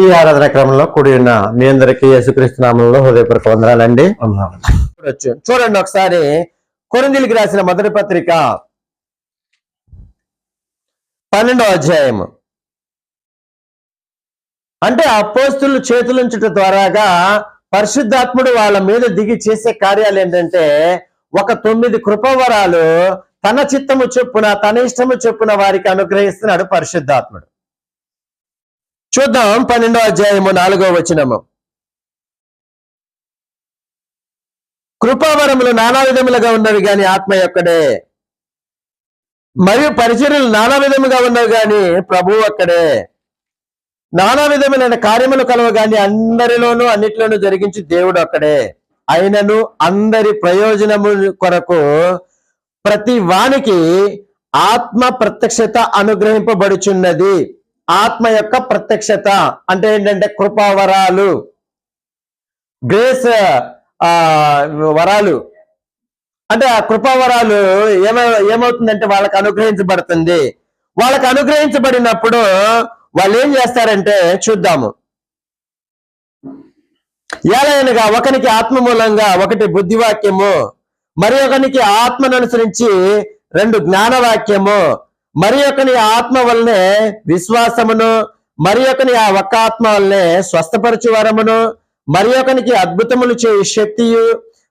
ఈ ఆరాధన క్రమంలో కూడి ఉన్న మీ అందరికీ యేసుక్రీస్తు నామంలో హృదయపూర్వక వందనాలండి. చూడండి ఒకసారి కొరిందిలికి రాసిన మొదటి పత్రిక పన్నెండో అధ్యాయము అంటే అపోస్తులు చేతులుంచుట ద్వారాగా పరిశుద్ధాత్ముడు వాళ్ళ మీద దిగి చేసే కార్యాలు ఏంటంటే ఒక తొమ్మిది కృపవరాలు తన చిత్తము చొప్పున తన ఇష్టము చొప్పున వారికి అనుగ్రహిస్తున్నాడు పరిశుద్ధాత్ముడు. చూద్దాం పన్నెండో అధ్యాయము నాలుగో వచనము. కృపావరములు నానా విధములుగా ఉన్నవి గాని ఆత్మ యొక్కడే. మరియు పరిచర్యలు నానా విధముగా ఉన్నవి గాని ప్రభు ఒక్కడే. నానా విధములైన కార్యములు కలవగాని అందరిలోనూ అన్నిట్లోనూ జరిగించి దేవుడు ఒక్కడే. అయినను అందరి ప్రయోజనము కొరకు ప్రతి వానికి ఆత్మ ప్రత్యక్షత అనుగ్రహింపబడుచున్నది. ఆత్మ యొక్క ప్రత్యక్షత అంటే ఏంటంటే కృపావరాలు. గ్రేస్ వరాలు. అంటే ఆ కృపావరాలు ఏమ ఏమవుతుందంటే వాళ్ళకి అనుగ్రహించబడుతుంది. వాళ్ళకి అనుగ్రహించబడినప్పుడు వాళ్ళు ఏం చేస్తారంటే చూద్దాము. ఏలైనగా ఒకనికి ఆత్మ మూలంగా ఒకటి బుద్ధివాక్యము మరి ఒకనికి ఆత్మను అనుసరించి రెండు జ్ఞానవాక్యము మరి ఒకని ఆత్మ వల్లనే విశ్వాసమును మరి ఒకని ఆ ఒక్క ఆత్మ వల్లనే స్వస్థపరచు వరమును మరి ఒకనికి అద్భుతములు చేయు శక్తియు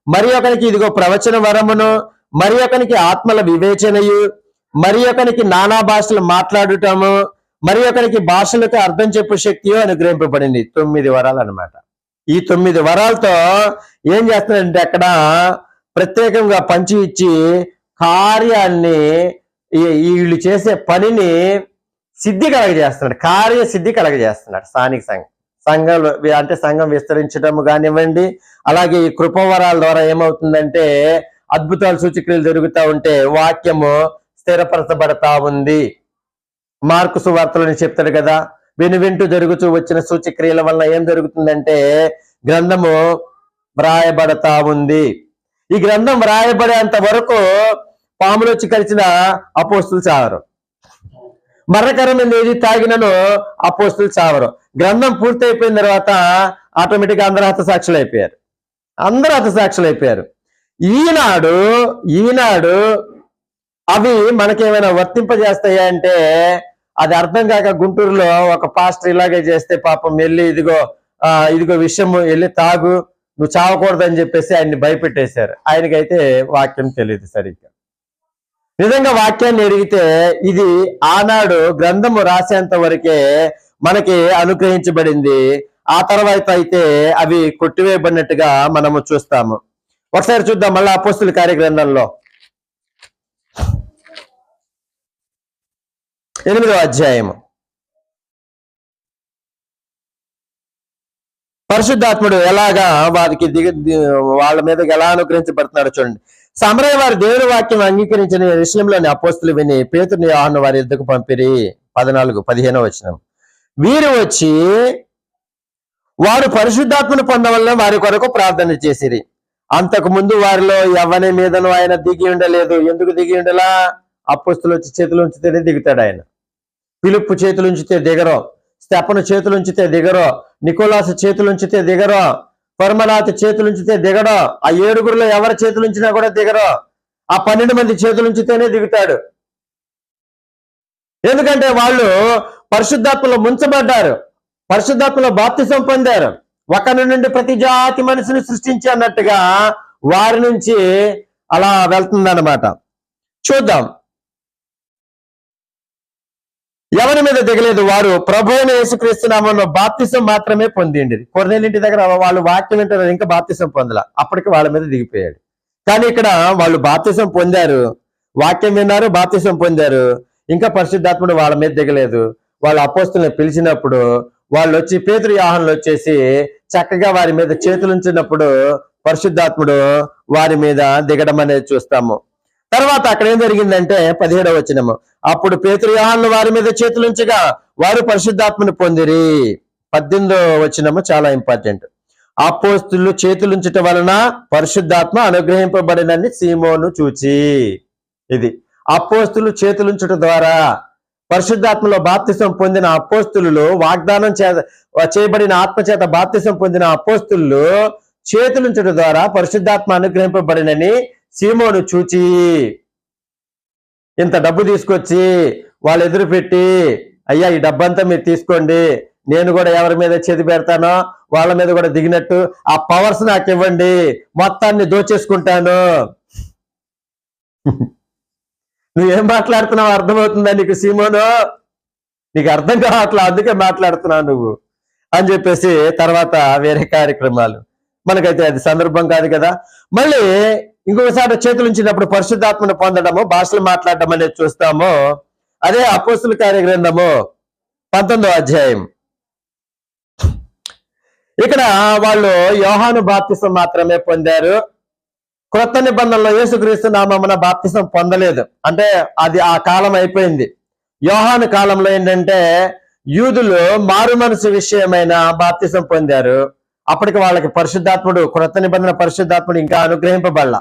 మరి ఒకనికి ఇదిగో ప్రవచన వరమును మరి ఒకనికి ఆత్మల వివేచనయు మరి ఒకనికి నానా భాషలు మాట్లాడటము మరి ఒకరికి భాషలకు అర్థం చెప్పు శక్తియు అనుగ్రహింపబడింది. తొమ్మిది వరాలు అన్నమాట. ఈ తొమ్మిది వరాలతో ఏం చేస్తున్నాడంటే అక్కడ ప్రత్యేకంగా పంచి ఇచ్చి కార్యాన్ని వీళ్ళు చేసే పనిని సిద్ధి కలగజేస్తున్నాడు కార్య సిద్ధి కలగజేస్తున్నాడు స్థానిక సంఘం. సంఘంలో అంటే సంఘం విస్తరించడం కానివ్వండి అలాగే ఈ కృపవరాల ద్వారా ఏమవుతుందంటే అద్భుతాలు సూచక్రియలు జరుగుతూ ఉంటే వాక్యము స్థిరపరచబడతా ఉంది. మార్కు సువార్తలని చెప్తాడు కదా విను వింటూ జరుగుతూ వచ్చిన సూచక్రియల వల్ల ఏం జరుగుతుందంటే గ్రంథము వ్రాయబడతా ఉంది. ఈ గ్రంథం వ్రాయబడేంత వరకు పాములు వచ్చి కలిసిన అపోస్తులు చావరు. మరణకరమైన ఏది తాగినను అపోస్తులు చావరు. గ్రంథం పూర్తయిపోయిన తర్వాత ఆటోమేటిక్గా అందరూ హతసాక్షులు అయిపోయారు అందరూ హతసాక్షులు అయిపోయారు ఈనాడు ఈనాడు అవి మనకేమైనా వర్తింపజేస్తాయా అంటే అది అర్థం కాక గుంటూరులో ఒక పాస్టర్ ఇలాగే చేస్తే పాపం వెళ్ళి ఇదిగో ఇదిగో విషయం వెళ్ళి తాగు నువ్వు చావకూడదని చెప్పేసి ఆయన్ని భయపెట్టేశారు. ఆయనకైతే వాక్యం తెలియదు సరిగ్గా. నిజంగా వాక్యాన్ని ఎరిగితే ఇది ఆనాడు గ్రంథము రాసేంత వరకే మనకి అనుగ్రహించబడింది. ఆ తర్వాత అయితే అవి కొట్టివేయబడినట్టుగా మనము చూస్తాము. ఒకసారి చూద్దాం మళ్ళీ అపోస్తుల కార్యగ్రంథంలో. ఎనిమిదవ అధ్యాయము. పరిశుద్ధాత్ముడు ఎలాగా వారికి దిగ వాళ్ళ మీదకి ఎలా అనుగ్రహించబడుతున్నారో చూడండి. సమరయ్య వారి దేవుని వాక్యం అంగీకరించిన విషయంలోని అపోస్తులు విని పేతుని యోహాను వారి ఎద్దుకు పంపిరి. పద్నాలుగు పదిహేనో వచనం. వీరు వచ్చి వారు పరిశుద్ధాత్మను పొందవల్ల వారి కొరకు ప్రార్థన చేసిరి. అంతకు ముందు వారిలో ఎవరి మీదను ఆయన దిగి ఉండలేదు. ఎందుకు దిగి ఉండలా? అపోస్తులు వచ్చి చేతులు ఉంచితేనే దిగుతాడు ఆయన. పిలుపు చేతులు ఉంచితే దిగరో స్టెపను చేతులు ఉంచితే దిగరో నికోలాసు చేతులు ఉంచితే దిగరో పరమనాథ్ చేతులు ఉంచితే ఆ ఏడుగురులో ఎవరి చేతులు ఉంచినా కూడా దిగడం. ఆ పన్నెండు మంది చేతులు ఉంచితేనే దిగుతాడు. ఎందుకంటే వాళ్ళు పరిశుద్ధాత్మలో ముంచబడ్డారు. పరిశుద్ధాత్మలో బాప్తిసం పొందారు. ఒకరి నుండి ప్రతి జాతి మనిషిని సృష్టించి అన్నట్టుగా వారి నుంచి అలా వెళ్తుందన్నమాట. చూద్దాం. ఎవరి మీద దిగలేదు వారు? ప్రభు అయిన యేసుక్రీస్తునామంలో బాప్తిసం మాత్రమే పొందిండి కొర్నేలింటి దగ్గర వాళ్ళు వాక్యం వింటారు ఇంకా బాప్తిసం పొందల. అప్పటికి వాళ్ళ మీద దిగిపోయాడు. కానీ ఇక్కడ వాళ్ళు బాప్తిసం పొందారు. వాక్యం విన్నారు బాప్తిసం పొందారు. ఇంకా పరిశుద్ధాత్ముడు వాళ్ళ మీద దిగలేదు. వాళ్ళ అపోస్తుల్ని పిలిచినప్పుడు వాళ్ళు వచ్చి పేతురు యాహన్లు వచ్చేసి చక్కగా వారి మీద చేతులు ఉంచినప్పుడు పరిశుద్ధాత్ముడు వారి మీద దిగడం అనేది చూస్తాము. తర్వాత అక్కడ ఏం జరిగిందంటే పదిహేడవ వచనము. అప్పుడు పేతురు వారి మీద చేతులుంచగా వారు పరిశుద్ధాత్మను పొందిరి. పద్దెనిమిదో వచనము చాలా ఇంపార్టెంట్ అపోస్తులు చేతులుంచట వలన పరిశుద్ధాత్మ అనుగ్రహింపబడినని సీమోను చూచి. ఇది అపోస్తులు చేతులుంచుట ద్వారా పరిశుద్ధాత్మలో బాప్తిసం పొందిన అపోస్తులు వాగ్దానం చే చేయబడిన ఆత్మ చేత బాప్తిసం పొందిన అపోస్తులు చేతులుంచడం ద్వారా పరిశుద్ధాత్మ అనుగ్రహింపబడినని సీమోను చూచి ఇంత డబ్బు తీసుకొచ్చి వాళ్ళు ఎదురు పెట్టి అయ్యా ఈ డబ్బంతా మీరు తీసుకోండి. నేను కూడా ఎవరి మీద చేతి పెడతానో వాళ్ళ మీద కూడా దిగినట్టు ఆ పవర్స్ నాకు ఇవ్వండి. మొత్తాన్ని దోచేసుకుంటాను. నువ్వేం మాట్లాడుతున్నావు అర్థమవుతుందా నీకు సీమోను? నీకు అర్థం కావట్లా? అందుకే మాట్లాడుతున్నావు నువ్వు అని చెప్పేసి తర్వాత వేరే కార్యక్రమాలు. మనకైతే అది సందర్భం కాదు కదా. మళ్ళీ ఇంకొకసారి చేతులు ఉంచినప్పుడు పరిశుద్ధాత్మను పొందడము భాషలు మాట్లాడడం అనేది చూస్తాము. అదే అపోస్తుల కార్యగ్రంథము పంతొమ్మిదో అధ్యాయం. ఇక్కడ వాళ్ళు యోహాను బాప్తిసం మాత్రమే పొందారు. క్రొత్త నిబంధనలో యేసుక్రీస్తు నామమున బాప్తిసం పొందలేదు. అంటే అది ఆ కాలం అయిపోయింది. యోహాను కాలంలో ఏంటంటే యూదులు మారు మనసు విషయమైన బాప్తిసం పొందారు. అప్పటికి వాళ్ళకి పరిశుద్ధాత్ముడు క్రొత్త నిబంధన పరిశుద్ధాత్ముడు ఇంకా అనుగ్రహింపబడలా.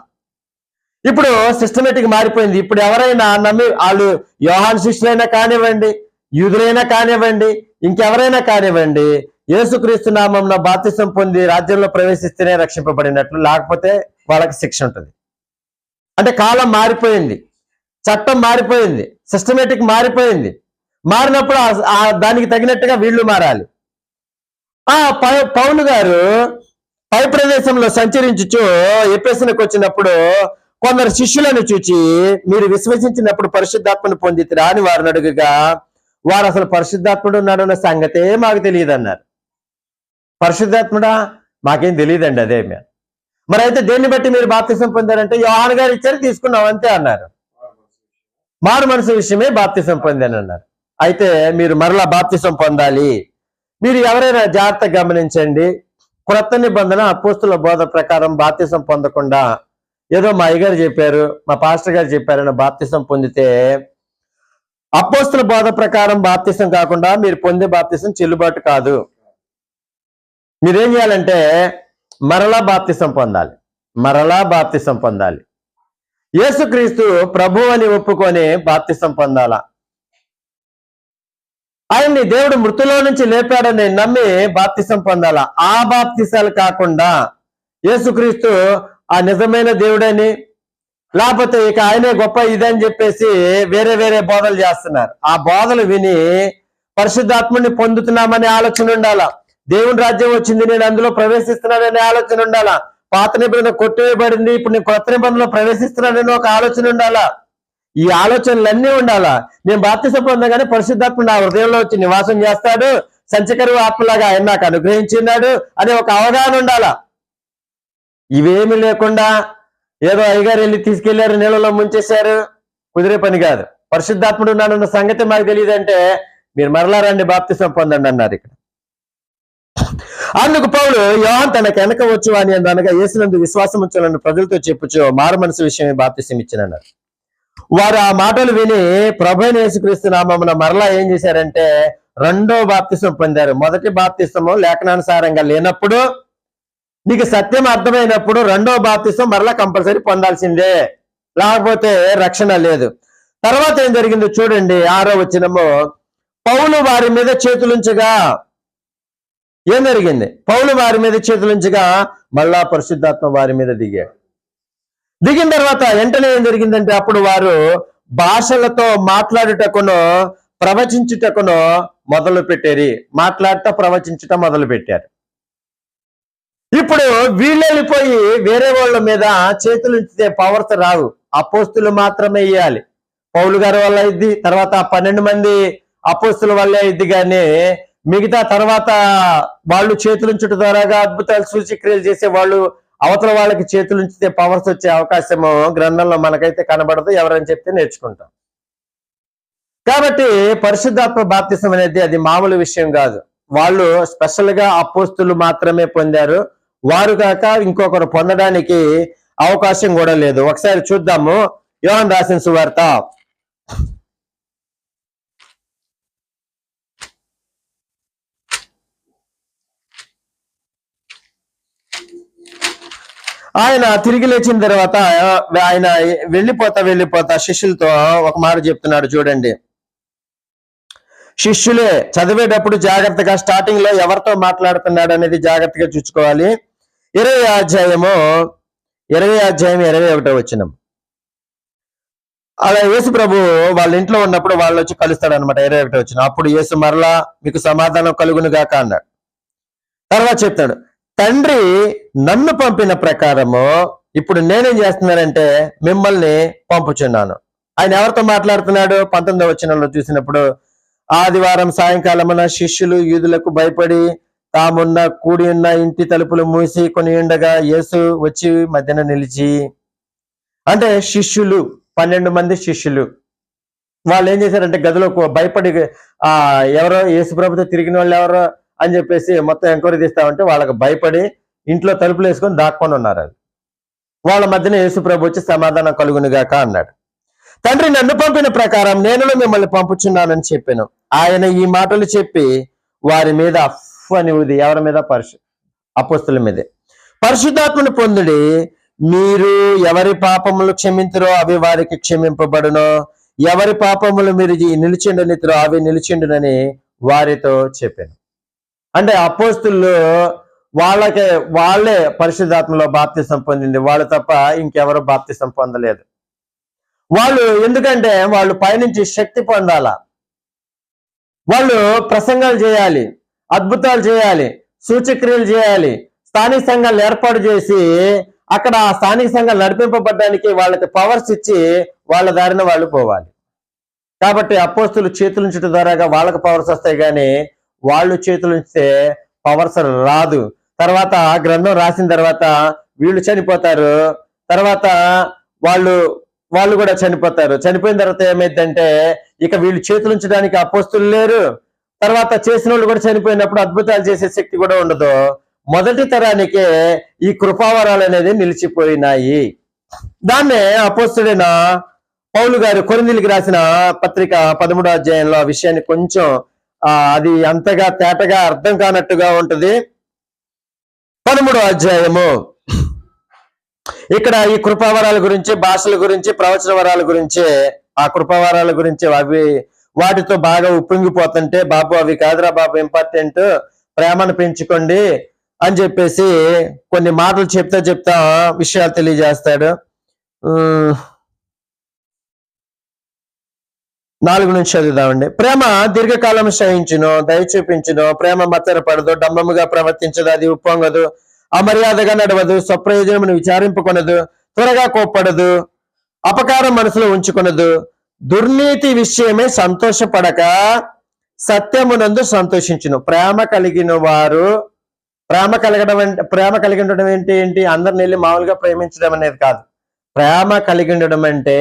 ఇప్పుడు సిస్టమేటిక్ మారిపోయింది. ఇప్పుడు ఎవరైనా నమ్మి వాళ్ళు యోహాన్ శిష్యులైనా కానివ్వండి యూదులైనా కానివ్వండి ఇంకెవరైనా కానివ్వండి యేసుక్రీస్తు నామంలో బాప్తిసం పొంది రాజ్యంలో ప్రవేశిస్తేనే రక్షింపబడినట్లు లేకపోతే వాళ్ళకి శిక్ష ఉంటుంది. అంటే కాలం మారిపోయింది. చట్టం మారిపోయింది. సిస్టమేటిక్ మారిపోయింది. మారినప్పుడు ఆ దానికి తగినట్టుగా వీళ్ళు మారాలి. ఆ పౌలు గారు పై ప్రదేశంలో సంచరించుచు ఎప్పేసనకు వచ్చినప్పుడు కొందరు శిష్యులను చూచి మీరు విశ్వసించినప్పుడు పరిశుద్ధాత్మను పొందితిరా అని వారిని అడుగుగా వారు అసలు పరిశుద్ధాత్ముడు ఉన్నాడన్న సంగతే మాకు తెలియదు అన్నారు పరిశుద్ధాత్ముడా? మాకేం తెలియదండి అదేమి మరి అయితే దేన్ని బట్టి మీరు బాప్తిసం పొందారంటే యోహాన్ గారు ఇచ్చారు తీసుకున్నాం అంతే అన్నారు. మారు మనసు విషయమే బాప్తిసం పొందాను అన్నారు అయితే మీరు మరలా బాప్తిసం పొందాలి. మీరు ఎవరైనా జాగ్రత్త గమనించండి క్రొత్త నిబంధన అపోస్తుల బోధ ప్రకారం బాప్తిసం పొందకుండా ఏదో మా అయ్యగారు చెప్పారు మా పాస్టర్ గారు చెప్పారని బాప్తిసం పొందితే అపోస్తుల బోధ ప్రకారం బాప్తిసం కాకుండా మీరు పొందే బాప్తిసం చెల్లుబాటు కాదు. మీరేం చేయాలంటే మరలా బాప్తిసం పొందాలి. మరలా బాప్తిసం పొందాలి. యేసుక్రీస్తు ప్రభు అని ఒప్పుకొని బాప్తిసం పొందాలా? ఆయన్ని దేవుడు మృతులో నుంచి లేపాడని నమ్మి బాప్తిసం పొందాలా? ఆ బాప్తిసాలు కాకుండా యేసుక్రీస్తు ఆ నిజమైన దేవుడని లేకపోతే ఇక ఆయనే గొప్ప ఇదని చెప్పేసి వేరే వేరే బోధలు చేస్తున్నారు. ఆ బోధలు విని పరిశుద్ధాత్మని పొందుతున్నామనే ఆలోచన ఉండాల? దేవుని రాజ్యం వచ్చింది నేను అందులో ప్రవేశిస్తున్నాననే ఆలోచన ఉండాలా? పాత నిబంధన కొట్టివేయబడింది ఇప్పుడు నేను కొత్త నిబంధనలో ప్రవేశిస్తున్నానని ఒక ఆలోచన ఉండాలా? ఈ ఆలోచనలన్నీ ఉండాలా? నేను బాప్తిసం పొందగానే పరిశుద్ధాత్మ నా హృదయంలో వచ్చి నివాసం చేస్తాడు సంచకరు ఆత్మలాగా ఆయన నాకు అనుగ్రహించినాడు అనే ఒక అవగాహన ఉండాలా? ఇవేమి లేకుండా ఏదో అయ్యగారు వెళ్ళి తీసుకెళ్ళారు నీళ్ళలో ముంచేశారు. కుదిరే పని కాదు. పరిశుద్ధాత్ముడు ఉన్నాడన్న సంగతి మాకు తెలియదంటే మీరు మరలా రండి బాప్తిసం పొందండి అన్నారు ఇక్కడ. అందుకు పౌలు యోహాన్ తన వెనక వచ్చు అని అనగా యేసునందు విశ్వాసం ఉంచాలని ప్రజలతో చెప్పుచో మారు మనసు విషయమే బాప్తిసం ఇచ్చినన్నారు. వారు ఆ మాటలు విని ప్రభైన యేసుక్రీస్తు నామమున మరలా ఏం చేశారంటే రెండో బాప్తిసం పొందారు. మొదటి బాప్తిసము లేఖనానుసారంగా లేనప్పుడు నీకు సత్యం అర్థమైనప్పుడు రెండో బాప్తిసం మరలా కంపల్సరీ పొందాల్సిందే. లేకపోతే రక్షణ లేదు. తర్వాత ఏం జరిగిందో చూడండి. ఆరో వచ్చినము పౌలు వారి మీద చేతులుంచగా. ఏం జరిగింది? పౌలు వారి మీద చేతులుంచగా మళ్ళా పరిశుద్ధాత్మ వారి మీద దిగాడు. దిగిన తర్వాత వెంటనే ఏం జరిగిందంటే అప్పుడు వారు భాషలతో మాట్లాడుటకును ప్రవచించుటకును మొదలు పెట్టేది మాట్లాడట ప్రవచించుట మొదలు పెట్టారు. ఇప్పుడు వీళ్ళు వెళ్ళిపోయి వేరే వాళ్ళ మీద చేతులు ఉంచితే పవర్స్ రావు. అపోస్తులు మాత్రమే ఇవ్వాలి పౌలు గారి వల్ల ఇద్ది తర్వాత పన్నెండు మంది అపోస్తుల వల్లే ఇద్ది కానీ మిగతా తర్వాత వాళ్ళు చేతులుంచుట ద్వారాగా అద్భుతాలు సూచిక్రియలు చేసే వాళ్ళు అవతల వాళ్ళకి చేతులు ఉంచితే పవర్స్ వచ్చే అవకాశము గ్రంథంలో మనకైతే కనబడదు. ఎవరని చెప్తే నేర్చుకుంటాం. కాబట్టి పరిశుద్ధాత్మ బాప్తిసం అనేది అది మామూలు విషయం కాదు. వాళ్ళు స్పెషల్గా అపోస్తులు మాత్రమే పొందారు. వారు కాక ఇంకొకరు పొందడానికి అవకాశం కూడా లేదు. ఒకసారి చూద్దాము. యోహన్ రాసిన సువార్త. ఆయన తిరిగి లేచిన తర్వాత ఆయన వెళ్ళిపోతా వెళ్ళిపోతా శిష్యులతో ఒక మాట చెప్తున్నాడు చూడండి. శిష్యులే చదివేటప్పుడు జాగ్రత్తగా స్టార్టింగ్లో ఎవరితో మాట్లాడుతున్నాడు అనేది జాగ్రత్తగా చూసుకోవాలి. ఇరవై అధ్యాయము ఇరవై అధ్యాయం ఇరవై ఒకటో వచ్చినాం అలా యేసు ప్రభు వాళ్ళ ఇంట్లో ఉన్నప్పుడు వాళ్ళు వచ్చి కలుస్తాడు అనమాట ఇరవై ఒకటో వచ్చిన అప్పుడు యేసు మరలా మీకు సమాధానం కలుగును గాక అన్నాడు. తర్వాత చెప్తాడు తండ్రి నన్ను పంపిన ప్రకారము ఇప్పుడు నేనేం చేస్తున్నానంటే మిమ్మల్ని పంపుచున్నాను. ఆయన ఎవరితో మాట్లాడుతున్నాడు? పంతొమ్మిదవ వచనంలో చూసినప్పుడు ఆదివారం సాయంకాలమున శిష్యులు యూదులకు భయపడి తామున్న కూడి ఉన్న ఇంటి తలుపులు మూసి కొని ఉండగా యేసు వచ్చి మధ్యన నిలిచి అంటే శిష్యులు పన్నెండు మంది శిష్యులు. వాళ్ళు ఏం చేశారంటే గదిలో భయపడి ఆ ఎవరో యేసు ప్రభుతో తిరిగిన వాళ్ళు ఎవరో అని చెప్పేసి మొత్తం ఎంక్వైరీ తీస్తామంటే వాళ్ళకి భయపడి ఇంట్లో తలుపులు వేసుకొని దాక్కొని ఉన్నారు వాళ్ళ. మధ్యన యేసుప్రభు వచ్చి సమాధానం కలుగునిగాక అన్నాడు. తండ్రి నన్ను పంపిన ప్రకారం నేను మిమ్మల్ని పంపుచున్నానని చెప్పాను. ఆయన ఈ మాటలు చెప్పి వారి మీద అఫ్ అని ఊది. ఎవరి మీద? పరిశు అపోస్తుల మీదే. పరిశుద్ధాత్మను పొందుడి. మీరు ఎవరి పాపములు క్షమించరో అవి వారికి క్షమింపబడునో. ఎవరి పాపములు మీరు నిలిచిండనితరో అవి నిలిచిండునని వారితో చెప్పాను. అంటే అపోస్తులు వాళ్ళకే వాళ్ళే పరిశుద్ధాత్మలో బాప్తిసం పొందింది. వాళ్ళు తప్ప ఇంకెవరు బాప్తిసం పొందలేదు. వాళ్ళు ఎందుకంటే వాళ్ళు పైనుంచి శక్తి పొందాల? వాళ్ళు ప్రసంగాలు చేయాలి అద్భుతాలు చేయాలి సూచక్రియలు చేయాలి స్థానిక సంఘాలు ఏర్పాటు చేసి అక్కడ ఆ స్థానిక సంఘాలు నడిపింపబడడానికి వాళ్ళకి పవర్స్ ఇచ్చి వాళ్ళ దారిన వాళ్ళు పోవాలి. కాబట్టి అపోస్తులు చేతులుంచడం ద్వారాగా వాళ్ళకి పవర్స్ వస్తాయి కానీ వాళ్ళు చేతులు ఇస్తే పవర్స్ రాదు. తర్వాత గ్రంథం రాసిన తర్వాత వీళ్ళు చనిపోతారు. తర్వాత వాళ్ళు వాళ్ళు కూడా చనిపోతారు. చనిపోయిన తర్వాత ఏమైందంటే ఇక వీళ్ళు చేతులు ఉంచడానికి అపోస్తులు లేరు. తర్వాత చేసిన వాళ్ళు కూడా చనిపోయినప్పుడు అద్భుతాలు చేసే శక్తి కూడా ఉండదు. మొదటి తరానికే ఈ కృపావరాలు అనేది నిలిచిపోయినాయి. దాన్నే అపోస్తుడైన పౌలు గారు కొరిందిలికి రాసిన పత్రిక పదమూడో అధ్యాయంలో ఆ విషయాన్ని కొంచెం అది అంతగా తేటగా అర్థం కానట్టుగా ఉంటది. పదమూడో అధ్యాయము. ఇక్కడ ఈ కృపావరాల గురించి భాషల గురించి ప్రవచన వరాల గురించి ఆ కృపావరాల గురించి అవి వాటితో బాగా ఉప్పొంగిపోతుంటే బాబు అవి కాదురా బాబు ఇంపార్టెంట్ ప్రేమను పెంచుకోండి అని చెప్పేసి కొన్ని మాటలు చెప్తా చెప్తా విషయాలు తెలియజేస్తాడు. నాలుగు నుంచి చదువుదామండి ప్రేమ దీర్ఘకాలం సహించును దయ చూపించును ప్రేమ మచ్చరపడదు డంబముగా ప్రవర్తించదు అది ఉప్పొంగదు అమర్యాదగా నడవదు స్వప్రయోజనమును విచారింపుకొనదు త్వరగా కోప్పడదు అపకారం మనసులో ఉంచుకొనదు దుర్నీతి విషయమే సంతోషపడక సత్యమునందు సంతోషించును. ప్రేమ కలిగిన వారు ప్రేమ కలగడం అంటే ప్రేమ కలిగి ఉండడం ఏంటి ఏంటి అందరిని వెళ్ళి మామూలుగా ప్రేమించడం అనేది కాదు. ప్రేమ కలిగి ఉండడం అంటే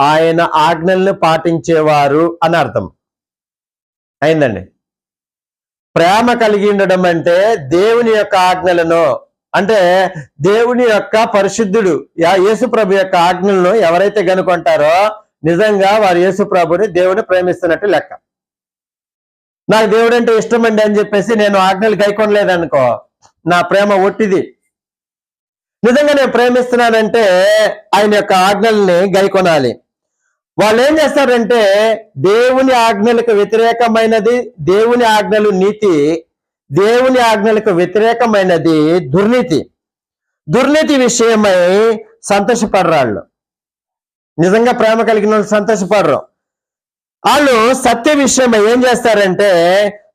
ఆయన ఆజ్ఞల్ని పాటించేవారు అని అర్థం. అయిందండి. ప్రేమ కలిగి ఉండడం అంటే దేవుని యొక్క ఆజ్ఞలను అంటే దేవుని యొక్క పరిశుద్ధుడు యేసుప్రభు యేసు ప్రభు యొక్క ఆజ్ఞలను ఎవరైతే కనుకుంటారో నిజంగా వారు యేసుప్రభుని దేవుని ప్రేమిస్తున్నట్టు లెక్క. నాకు దేవుడు అంటే ఇష్టం అండి అని చెప్పేసి నేను ఆజ్ఞలు గైకొనలేదనుకో నా ప్రేమ ఒట్టిది. నిజంగా నేను ప్రేమిస్తున్నానంటే ఆయన యొక్క ఆజ్ఞల్ని గైకొనాలి. వాళ్ళు ఏం చేస్తారంటే దేవుని ఆజ్ఞలకు వ్యతిరేకమైనది దేవుని ఆజ్ఞలు నీతి దేవుని ఆజ్ఞలకు వ్యతిరేకమైనది దుర్నీతి. దుర్నీతి విషయమై సంతోషపడరాళ్ళు. నిజంగా ప్రేమ కలిగిన వాళ్ళు సంతోషపడరు. వాళ్ళు సత్య విషయమై ఏం చేస్తారంటే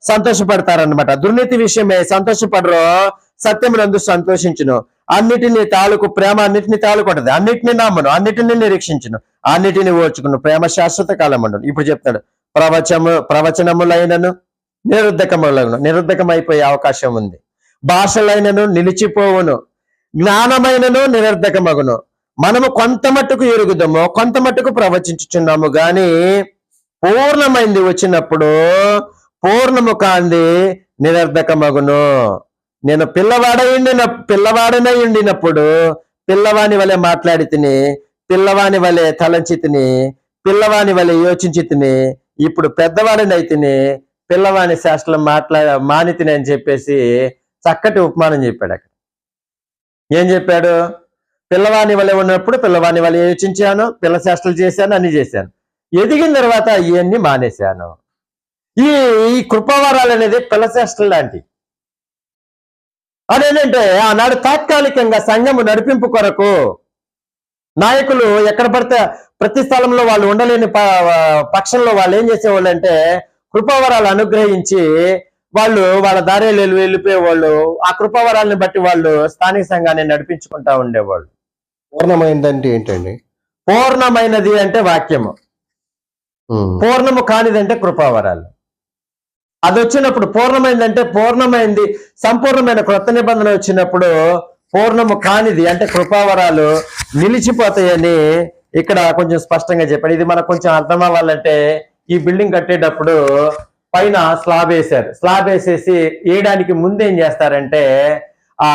సంతోషపడతారన్నమాట. దుర్నీతి విషయమై సంతోషపడరు సత్యమునందు సంతోషించును. అన్నిటిని తాలూకు ప్రేమ అన్నిటిని తాలూకుంటది అన్నిటిని నమ్మను అన్నిటిని నిరీక్షించను అన్నిటిని ఓర్చుకును ప్రేమ శాశ్వత కాలం ఉండను. ఇప్పుడు చెప్తాడు ప్రవచము ప్రవచనములైనను నిరుద్ధకములను నిరుద్ధకం అయిపోయే అవకాశం ఉంది. భాషలైనను నిలిచిపోవును. జ్ఞానమైనను నిరర్ధకమగును. మనము కొంత మట్టుకు ఎరుగుదాము కొంత మట్టుకు ప్రవచించుచున్నాము. గాని పూర్ణమైంది వచ్చినప్పుడు పూర్ణము కాంది నిరర్ధకమగును. నేను పిల్లవాడైండిన పిల్లవాడనై ఉండినప్పుడు పిల్లవాని వలె మాట్లాడితిని పిల్లవాని వలె తలంచి తిని పిల్లవాని వలె యోచించి తిని ఇప్పుడు పెద్దవాడిని అయితేనే పిల్లవాని శాస్త్రం మాట్లాడ మానితిని అని చెప్పేసి చక్కటి ఉపమానం చెప్పాడు అక్కడ. ఏం చెప్పాడు? పిల్లవాని వలె ఉన్నప్పుడు పిల్లవాని వలె యోచించాను పిల్ల శాస్త్రాలు చేశాను అన్ని చేశాను. ఎదిగిన తర్వాత ఇవన్నీ మానేశాను. ఈ ఈ కృపావరాలు అనేది పిల్ల శాస్త్రం లాంటివి అదేంటంటే ఆనాడు తాత్కాలికంగా సంఘము నడిపింపు కొరకు నాయకులు ఎక్కడ పడితే ప్రతి స్థలంలో వాళ్ళు ఉండలేని పక్షంలో వాళ్ళు ఏం చేసేవాళ్ళు అంటే కృపావరాలు అనుగ్రహించి వాళ్ళు వాళ్ళ దారిలో వెళ్ళి వెళ్ళిపోయేవాళ్ళు. ఆ కృపావరాలను బట్టి వాళ్ళు స్థానిక సంఘాన్ని నడిపించుకుంటా ఉండేవాళ్ళు. పూర్ణమైందంటే ఏంటండి? పూర్ణమైనది అంటే వాక్యము. పూర్ణము కానిదంటే కృపావరాలు. అది వచ్చినప్పుడు పూర్ణమైందంటే పూర్ణమైంది సంపూర్ణమైన క్రొత్త నిబంధన వచ్చినప్పుడు పూర్ణము కానిది అంటే కృపావరాలు నిలిచిపోతాయని ఇక్కడ కొంచెం స్పష్టంగా చెప్పాడు ఇది మనకు కొంచెం అర్థం అవ్వాలంటే ఈ బిల్డింగ్ కట్టేటప్పుడు పైన స్లాబ్ వేశారు. స్లాబ్ వేసేసి వేయడానికి ముందు ఏం చేస్తారంటే ఆ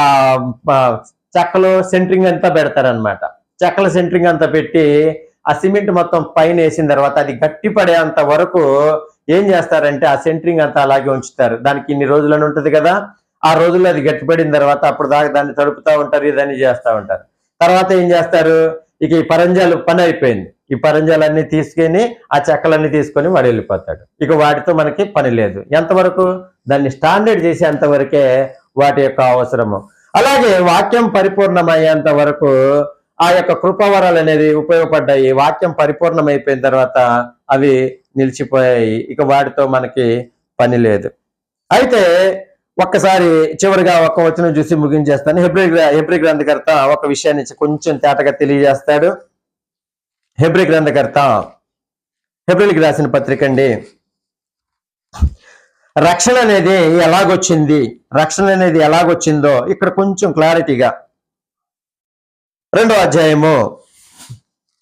చెక్కలు సెంట్రింగ్ అంతా పెడతారనమాట చెక్కల సెంట్రింగ్ అంతా పెట్టి ఆ సిమెంట్ మొత్తం పైన వేసిన తర్వాత అది గట్టి పడేంత వరకు ఏం చేస్తారంటే ఆ సెంటరింగ్ అంతా అలాగే ఉంచుతారు. దానికి ఇన్ని రోజులను ఉంటుంది కదా ఆ రోజుల్లో అది గట్టిపడిన తర్వాత అప్పుడు దాకా దాన్ని తడుపుతా ఉంటారు ఇదని చేస్తూ ఉంటారు. తర్వాత ఏం చేస్తారు? ఇక ఈ పరంజాలు పని అయిపోయింది. ఈ పరంజాలన్నీ తీసుకొని ఆ చెక్కలన్నీ తీసుకొని వాడు వెళ్ళిపోతాడు. ఇక వాటితో మనకి పని లేదు. ఎంతవరకు? దాన్ని స్టాండర్డ్ చేసేంత వరకే వాటి యొక్క అవసరము. అలాగే వాక్యం పరిపూర్ణమయ్యేంత వరకు ఆ యొక్క కృపావరాలు అనేది ఉపయోగపడ్డాయి. వాక్యం పరిపూర్ణమైపోయిన తర్వాత అవి నిలిచిపోయాయి. ఇక వాటితో మనకి పని లేదు. అయితే ఒక్కసారి చివరిగా ఒక వచనం చూసి ముగించేస్తాను. హెబ్రి హెబ్రి గ్రంథకర్త ఒక విషయాన్ని కొంచెం తేటగా తెలియజేస్తాడు. హెబ్రి గ్రంథకర్త హెబ్రిల్కి రాసిన పత్రిక అండి. రక్షణ అనేది ఎలాగొచ్చింది? రక్షణ అనేది ఎలాగొచ్చిందో ఇక్కడ కొంచెం క్లారిటీగా. రెండో అధ్యాయము.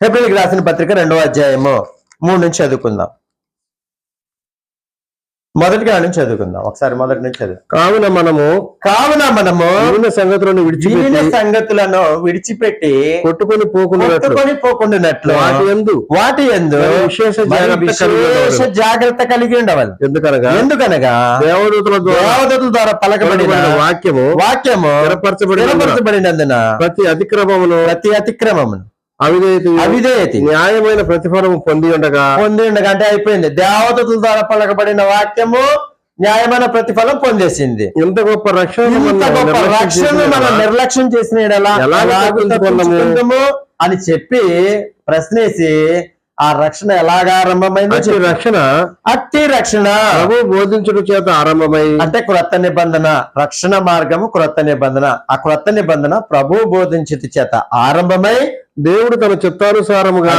హెబ్రిల్కి రాసిన పత్రిక రెండో అధ్యాయము. మూడు నుంచి చదువుకుందాం. మొదటిగా నుంచి చదువుకుందాం. ఒకసారి మొదటి నుంచి చదువు. కావున మనము కావున మనము సంగతులను విడిచిపెట్టి సంగతులను విడిచిపెట్టి కొట్టుకొని పోకున్నట్లు కొట్టుకొని పోకుండానట్లు. వాటి ఎందు వాటి ఎందు విశేష మరి జాగ్రత్త కలిగి విశేష. జాగ్రత్త కలిగి ఉండవాలి ఎందుకనగా? ఎందుకనగా? దేవదూతల ద్వారా దేవదూతల ద్వారా పలకబడిన వాక్యము వాక్యము స్థిరపరచబడినందున స్థిరపరచబడినందున ప్రతి అతిక్రమమును ప్రతి అతిక్రమమును అవిధేయత అవిధేయతి న్యాయమైన ప్రతిఫలము పొంది ఉండగా. పొంది ఉండగా అంటే అయిపోయింది. దేవదూతల ద్వారా పలకబడిన వాక్యము న్యాయమైన ప్రతిఫలం పొందేసింది. ఇంత గొప్ప రక్షణ గొప్ప రక్షణ మనం నిర్లక్ష్యం చేసిన అని చెప్పి ప్రశ్నేసి ఆ రక్షణ ఎలాగ ఆరంభమైందో. రక్షణ అట్టి రక్షణ. ప్రభు బోధించుట చేత ఆరంభమై అంటే క్రొత్త నిబంధన రక్షణ మార్గము క్రొత్త నిబంధన. ఆ క్రొత్త నిబంధన ప్రభు బోధించితి చేత ఆరంభమై దేవుడు తన చిత్తానుసారముగా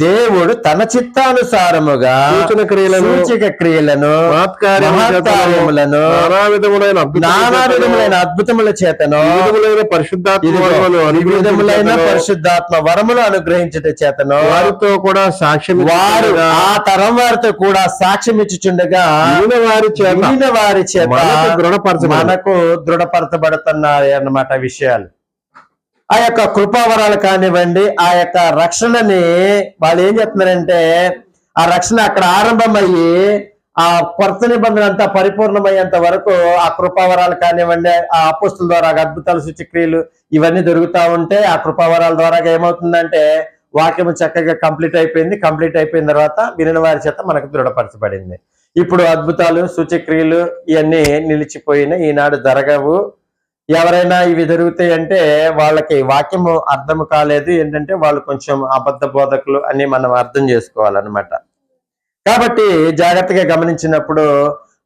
దేవుడు తన చిత్తానుసారముగా సూచన క్రియలను సూచక క్రియలను మహత్కార్యముల మహత్కార్యములను, నానా విధములైన అద్భుతముల నానా చేతను, విధములైన అద్భుతముల చేతను వివిధములైన పరిశుద్ధాత్మ పరిశుద్ధాత్మ వరములు అనుగ్రహించుట చేతను. వారితో కూడా సాక్ష్యం వారు ఆ తరం వారితో కూడా సాక్ష్యం ఇచ్చుచుండగా వారి చేత వారి చేత మనకు దృఢపరచబడి మనకు దృఢపరచబడుతున్నాయి అన్నమాట విషయాలు. ఆ యొక్క కృపావరాలు కానివ్వండి ఆ యొక్క రక్షణని వాళ్ళు ఏం చెప్తున్నారంటే ఆ రక్షణ అక్కడ ఆరంభమయ్యి ఆ కొత్త నిబంధన అంతా పరిపూర్ణమయ్యేంత వరకు ఆ కృపావరాలు కానివ్వండి ఆ అపుస్తుల ద్వారా అద్భుతాలు సూచక్రియలు ఇవన్నీ దొరుకుతా ఉంటే ఆ కృపావరాల ద్వారా ఏమవుతుందంటే వాక్యం చక్కగా కంప్లీట్ అయిపోయింది. కంప్లీట్ అయిపోయిన తర్వాత వినిన వారి చేత మనకు దృఢపరచబడింది. ఇప్పుడు అద్భుతాలు సూచక్రియలు ఇవన్నీ నిలిచిపోయిన ఈనాడు జరగవు. ఎవరైనా ఇవి జరుగుతాయి అంటే వాళ్ళకి వాక్యము అర్థం కాలేదు ఏంటంటే వాళ్ళు కొంచెం అబద్ధ బోధకులు అని మనం అర్థం చేసుకోవాలన్నమాట. కాబట్టి జాగ్రత్తగా గమనించినప్పుడు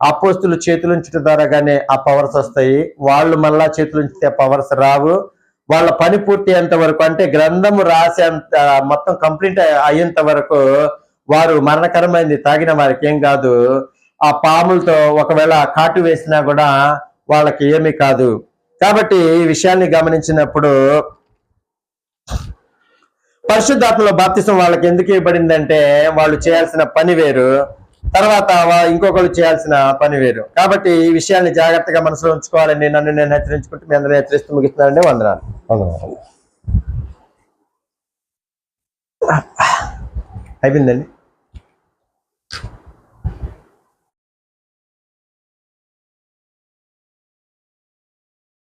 అపోస్తులు చేతులుంచడం ద్వారాగానే ఆ పవర్స్ వస్తాయి. వాళ్ళు మళ్ళా చేతులుంచితే పవర్స్ రావు. వాళ్ళ పని పూర్తి అయ్యేంత వరకు అంటే గ్రంథము రాసేంత మొత్తం కంప్లీట్ అయ్యేంత వరకు వారు మరణకరమైంది తాగిన వారికి ఏం కాదు. ఆ పాములతో ఒకవేళ కాటు వేసినా కూడా వాళ్ళకి ఏమీ కాదు. కాబట్టి ఈ విషయాన్ని గమనించినప్పుడు పరిశుద్ధాత్మలో బాప్తిసం వాళ్ళకి ఎందుకు ఇవ్వబడిందంటే వాళ్ళు చేయాల్సిన పని వేరు తర్వాత ఇంకొకరు చేయాల్సిన పని వేరు. కాబట్టి ఈ విషయాన్ని జాగ్రత్తగా మనసులో ఉంచుకోవాలని నన్ను నేను హెచ్చరించుకుంటూ మీ అందరూ హెచ్చరిస్తూ ముగిస్తున్నానండి. వందనాలు. వందనాలు. అయిపోయిందండి?